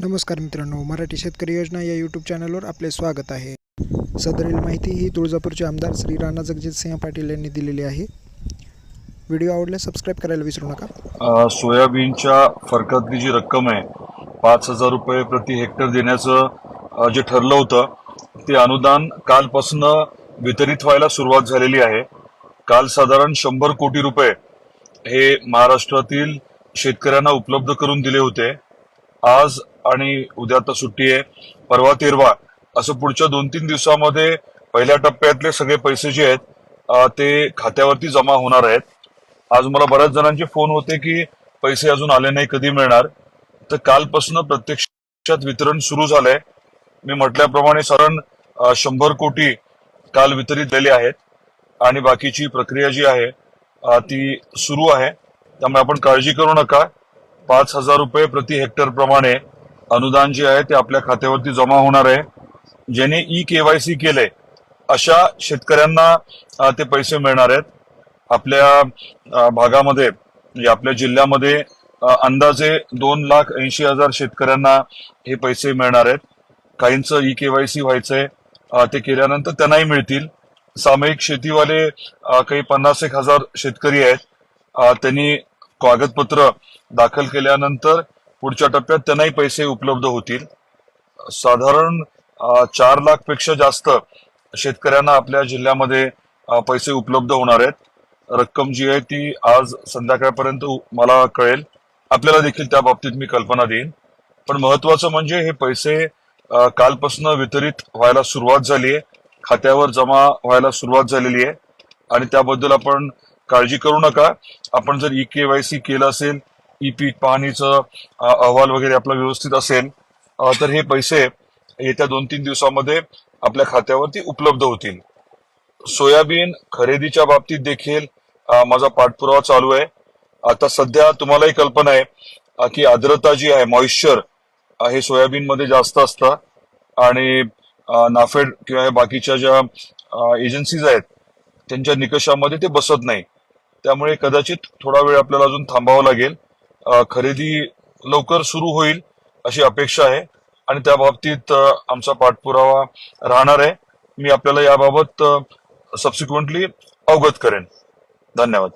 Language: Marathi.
नमस्कार मित्रांनो मराठी शेतकरी योजना या यूट्यूब चॅनलवर आपले स्वागत आहे. सदरील माहिती ही तुळजापूरचे आमदार श्री राणा जगजितसिंह पाटील यांनी दिलेली आहे. व्हिडिओ आवडल्यास सबस्क्राईब करायला विसरू नका. सोयाबीनच्या फरकातली जी रक्कम आहे पाच हजार रुपये प्रति हेक्टर देण्याचं जे ठरलं होतं ते अनुदान कालपासून वितरित व्हायला सुरुवात झालेली आहे. काल साधारण शंभर कोटी रुपये हे महाराष्ट्रातील शेतकऱ्यांना उपलब्ध करून दिले होते. आज आणि उद्या तर सुट्टी आहे. परवा तेरवा. असं पुढच्या दोन तीन दिवसामध्ये पहिल्या टप्प्यातले सगळे पैसे जे आहेत ते खात्यावरती जमा होणार आहेत. आज मला बऱ्याच जणांचे फोन होते की पैसे अजून आले नाही कधी मिळणार? तर कालपासून प्रत्यक्षात वितरण सुरू झालंय. मी म्हटल्याप्रमाणे साधारण शंभर कोटी काल वितरित झाले आहेत आणि बाकीची प्रक्रिया जी आहे ती सुरू आहे. त्यामुळे आपण काळजी करू नका. पाच हजार रुपये प्रति हेक्टर प्रमाणे अनुदान जे आहे ते आपल्या खात्यावरती जमा होणार आहे. ज्याने ई केवायसी केले अशा शेतकऱ्यांना ते पैसे मिळणार आहेत. आपल्या भागामध्ये म्हणजे आपल्या जिल्ह्यामध्ये अंदाजे दोन लाख ऐंशी हजार शेतकऱ्यांना हे पैसे मिळणार आहेत. काहींचं ई केवायसी व्हायचंय ते केल्यानंतर त्यांनाही मिळतील. सामायिक शेतीवाले काही पन्नास एक हजार शेतकरी आहेत. त्यांनी कागदपत्र दाखल केल्यानंतर पुढच्या टप्प्यात त्यांनाही पैसे उपलब्ध होतील. साधारण चार लाखपेक्षा जास्त शेतकऱ्यांना आपल्या जिल्ह्यामध्ये पैसे उपलब्ध होणार आहेत. रक्कम जी आहे ती आज संध्याकाळपर्यंत मला कळेल. आपल्याला देखील त्या बाबतीत मी कल्पना देईन. पण महत्वाचं म्हणजे हे पैसे कालपासून वितरित व्हायला सुरुवात झाली आहे खात्यावर जमा व्हायला सुरुवात झालेली आहे आणि त्याबद्दल आपण काळजी करू नका. आपण जर ई केवायसी केलं असेल ई पीक पाहणीचं अहवाल वगैरे आपला व्यवस्थित असेल तर हे पैसे येत्या दोन तीन दिवसामध्ये आपल्या खात्यावरती उपलब्ध होतील. सोयाबीन खरेदीच्या बाबतीत देखील माझा पाठपुरावा चालू आहे. आता सध्या तुम्हालाही कल्पना आहे की आर्द्रता जी आहे मॉइश्चर हे सोयाबीन मध्ये जास्त असतं. आणि नाफेड किंवा बाकीच्या ज्या एजन्सीज आहेत त्यांच्या निकषामध्ये ते बसत नाही. त्यामुळे कदाचित थोडा वेळ आपल्याला अजून थांबावं लागेल. खरेदी लवकर सुरू होईल अशी अपेक्षा आहे. आणि त्या बाबतीत आमचा पाठपुरावा राहणार आहे. मी आपल्याला याबाबत सबसिक्वेंटली अवगत करेन. धन्यवाद.